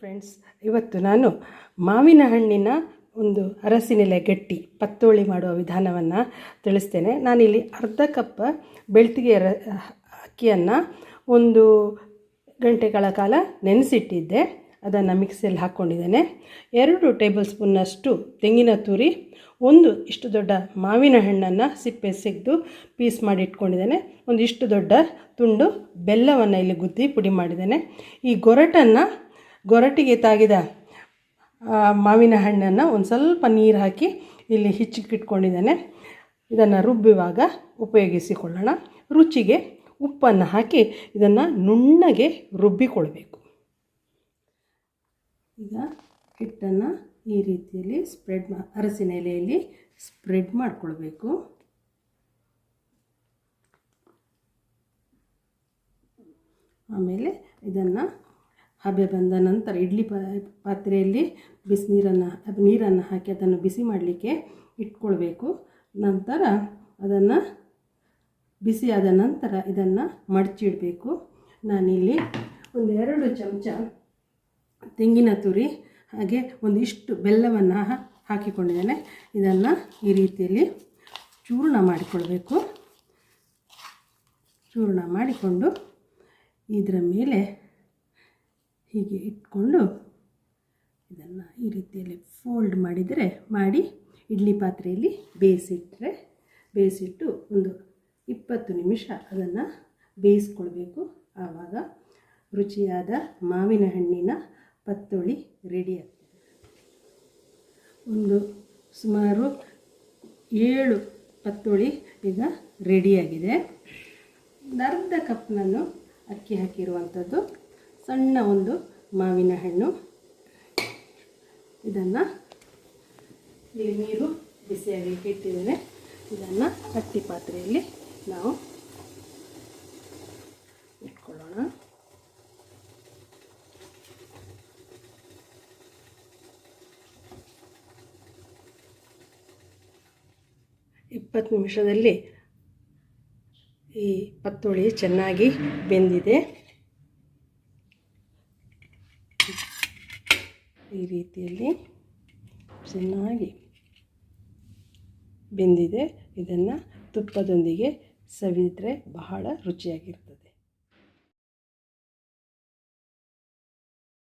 Friends ಇವತ್ತು ನಾನು ಮಾವಿನ ಹಣ್ಣಿನ ಒಂದು ಅರಸಿನೆಲೆ ಗಟ್ಟಿ, ಪತ್ತೋಳಿ ಮಾಡುವ ವಿಧಾನವನ್ನು ತಿಳಿಸ್ತೇನೆ. ನಾನಿಲ್ಲಿ ಅರ್ಧ ಕಪ್ ಬೆಳ್ತಿಗೆ ರ, ಅಕ್ಕಿಯನ್ನು ಒಂದು ಗಂಟೆಗಳ ಕಾಲ ನೆನೆಸಿಟ್ಟಿದ್ದೆ. ಅದನ್ನು ಮಿಕ್ಸಿಯಲ್ಲಿ ಹಾಕ್ಕೊಂಡಿದ್ದೇನೆ ಎರಡು ಟೇಬಲ್ ಸ್ಪೂನ್ನಷ್ಟು ತೆಂಗಿನ ತುರಿ, ಒಂದು ಇಷ್ಟು ದೊಡ್ಡ ಮಾವಿನ ಹಣ್ಣನ್ನು ಸಿಪ್ಪೆ ಸಿಗ್ದು ಪೀಸ್ ಮಾಡಿ ಇಟ್ಕೊಂಡಿದ್ದೇನೆ. ಒಂದು ಇಷ್ಟು ದೊಡ್ಡ ತುಂಡು ಬೆಲ್ಲವನ್ನು ಇಲ್ಲಿ ಗುದ್ದಿ ಪುಡಿ ಮಾಡಿದ್ದೇನೆ. ಈ ಗೊರಟನ್ನು ಗೊರಟಿಗೆ ತಾಗಿದ ಮಾವಿನ ಹಣ್ಣನ್ನು ಒಂದು ಸ್ವಲ್ಪ ನೀರು ಹಾಕಿ ಇಲ್ಲಿ ಹಿಚ್ಚಿಕ್ಕಿಟ್ಕೊಂಡಿದ್ದೇನೆ ಇದನ್ನು ರುಬ್ಬುವಾಗ ಉಪಯೋಗಿಸಿಕೊಳ್ಳೋಣ. ರುಚಿಗೆ ಉಪ್ಪನ್ನು ಹಾಕಿ ಇದನ್ನು ನುಣ್ಣಗೆ ರುಬ್ಬಿಕೊಳ್ಬೇಕು. ಈಗ ಹಿಟ್ಟನ್ನು ಈ ರೀತಿಯಲ್ಲಿ ಸ್ಪ್ರೆಡ್ ಮಾ, ಅರಸಿನ ಎಲೆಯಲ್ಲಿ ಸ್ಪ್ರೆಡ್ ಮಾಡಿಕೊಳ್ಬೇಕು. ಆಮೇಲೆ ಇದನ್ನು ಹಬೆ ಬಂದ ನಂತರ ಇಡ್ಲಿ ಪಾತ್ರೆಯಲ್ಲಿ ಬಿಸಿನೀರನ್ನು ನೀರನ್ನು ಹಾಕಿ ಅದನ್ನು ಬಿಸಿ ಮಾಡಲಿಕ್ಕೆ ಇಟ್ಕೊಳ್ಬೇಕು. ನಂತರ ಅದನ್ನು ಬಿಸಿಯಾದ ನಂತರ ಇದನ್ನು ಮಡಚಿಡಬೇಕು. ನಾನಿಲ್ಲಿ ಒಂದು ಎರಡು ಚಮಚ ತೆಂಗಿನ ತುರಿ ಹಾಗೆ ಒಂದಿಷ್ಟು ಬೆಲ್ಲವನ್ನು ಹಾಕಿಕೊಂಡಿದ್ದೇನೆ. ಇದನ್ನು ಈ ರೀತಿಯಲ್ಲಿ ಚೂರ್ಣ ಮಾಡಿಕೊಳ್ಬೇಕು. ಚೂರ್ಣ ಮಾಡಿಕೊಂಡು ಇದರ ಮೇಲೆ ಹೀಗೆ ಇಟ್ಕೊಂಡು ಇದನ್ನು ಈ ರೀತಿಯಲ್ಲಿ ಫೋಲ್ಡ್ ಮಾಡಿದರೆ, ಮಾಡಿ ಇಡ್ಲಿ ಪಾತ್ರೆಯಲ್ಲಿ ಬೇಯಿಸಿಟ್ಟರೆ ಬೇಯಿಸಿಟ್ಟು ಒಂದು ಇಪ್ಪತ್ತು ನಿಮಿಷ ಅದನ್ನು ಬೇಯಿಸ್ಕೊಳ್ಬೇಕು. ಆವಾಗ ರುಚಿಯಾದ ಮಾವಿನ ಹಣ್ಣಿನ ಪತ್ತೊಳಿ ರೆಡಿ ಆಗ್ತದೆ. ಒಂದು ಸುಮಾರು ಏಳು ಪತ್ತೊಳಿ ಈಗ ರೆಡಿಯಾಗಿದೆ ಅರ್ಧ ಕಪ್ ನಾನು ಅಕ್ಕಿ ಹಾಕಿರುವಂಥದ್ದು. ಸಣ್ಣ ಒಂದು ಮಾವಿನ ಹಣ್ಣು. ಇದನ್ನು ಇಲ್ಲಿ ನೀರು ಬಿಸಿಯಾಗಿ ಇಟ್ಟಿದ್ದೇನೆ ಇದನ್ನು ಅಟ್ಟಿ ಪಾತ್ರೆಯಲ್ಲಿ ನಾವು ಇಟ್ಕೊಳ್ಳೋಣ. ಇಪ್ಪತ್ತು ನಿಮಿಷದಲ್ಲಿ ಈ ಪತ್ತೋಳಿ ಚೆನ್ನಾಗಿ ಬೆಂದಿದೆ. ಈ ರೀತಿಯಲ್ಲಿ ಚೆನ್ನಾಗಿ ಬೆಂದಿದೆ. ಇದನ್ನು ತುಪ್ಪದೊಂದಿಗೆ ಸವಿದರೆ ಬಹಳ ರುಚಿಯಾಗಿರ್ತದೆ.